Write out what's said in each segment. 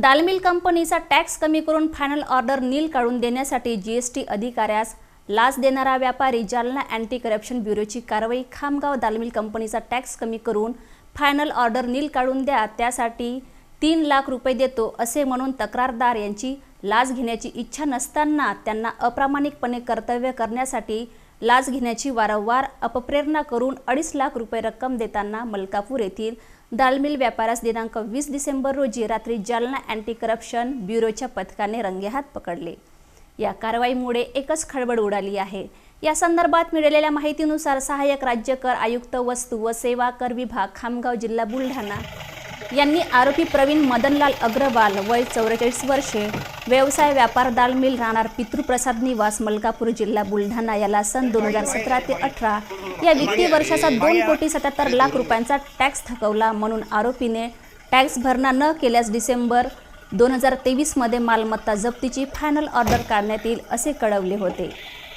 दालमिल कंपनीचा टॅक्स कमी करून फायनल ऑर्डर नील काढून देण्यासाठी जीएसटी अधिकाऱ्यास लाच देणारा व्यापारी जालना अँटी करप्शन ब्युरोची कारवाई. खामगाव दालमिल कंपनीचा टॅक्स कमी करून फायनल ऑर्डर नील काढून द्या त्यासाठी तीन लाख रुपये देतो असे म्हणून तक्रारदार यांची लाच घेण्याची इच्छा नसताना त्यांना अप्रामाणिकपणे कर्तव्य करण्यासाठी लाच घेण्याची वारंवार अपप्रेरणा करून अडीच लाख रुपये रक्कम देताना मलकापूर येथील दालमिल व्यापारास दिनांक वीस डिसेंबर रोजी रात्री जालना अँटी करप्शन ब्युरोच्या पथकाने रंगेहात पकडले. या कारवाईमुळे एकच खळबळ उडाली आहे. या संदर्भात मिळालेल्या माहितीनुसार सहाय्यक राज्य कर आयुक्त वस्तू व सेवा कर विभाग खामगाव जिल्हा बुलढाणा यांनी आरोपी प्रवीण मदनलाल अग्रवाल वय चौवेचाळीस वर्षे व्यवसाय व्यापार दालमिल राहणार पितृप्रसाद निवास मलकापूर जिल्हा बुलढाणा. याला सन दोन हजार सतरा ते अठरा या वित्तीय वर्षाचा दोन कोटी सत्याहत्तर लाख रुपयांचा टॅक्स थकवला म्हणून आरोपीने टॅक्स भरणा न केल्यास डिसेंबर दोन हजार तेवीसमध्ये मालमत्ता जप्तीची फायनल ऑर्डर काढण्यात येईल असे कळवले होते.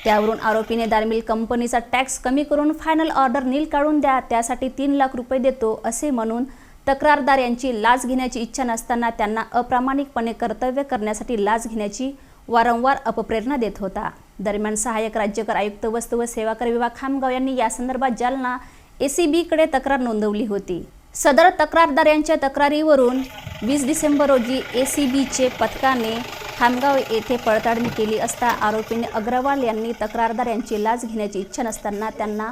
त्यावरून आरोपीने दालमिल कंपनीचा टॅक्स कमी करून फायनल ऑर्डर नील काढून द्या त्यासाठी तीन लाख रुपये देतो असे म्हणून तक्रारदार यांची लाच घेण्याची इच्छा नसताना त्यांना अप्रामाणिकपणे कर्तव्य करण्यासाठी लाच घेण्याची वारंवार अपप्रेरणा देत होता. दरम्यान सहाय्यक राज्यकर आयुक्त वस्तू व सेवा कर विभाग खामगाव यांनी या संदर्भात जालना एसीबीकडे तक्रार नोंदवली होती. सदर तक्रारदार यांच्या तक्रारीवरून वीस डिसेंबर रोजी एसीबीचे पथकाने खामगाव येथे पडताळणी केली असता आरोपीने अग्रवाल यांनी तक्रारदार यांची लाच घेण्याची इच्छा नसताना त्यांना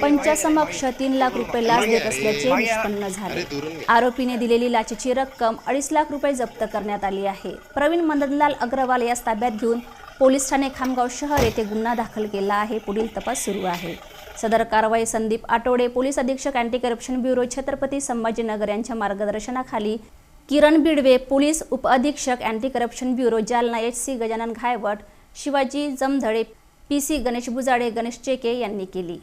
पंचासमक्ष तीन लाख रुपये लाच देत असल्याचे निष्पन्न झाले. आरोपीने दिलेली लाचेची रक्कम अडीच लाख रुपये जप्त करण्यात आली आहे. प्रवीण मदनलाल अग्रवाल यास ताब्यात घेऊन पोलीस ठाणे खामगाव शहर येथे गुन्हा दाखल केला आहे. पुढील तपास सुरू आहे. सदर कारवाई संदीप आठवडे पोलीस अधीक्षक anti corruption bureau Chhatrapati Sambhajinagar यांच्या मार्गदर्शनाखाली किरण बिडवे पोलीस उपअधीक्षक anti corruption bureau Jalna H C Gajanan Ghaywat Shivaji Jamdhale P C Ganesh Bujade Ganesh Cheke यांनी केली.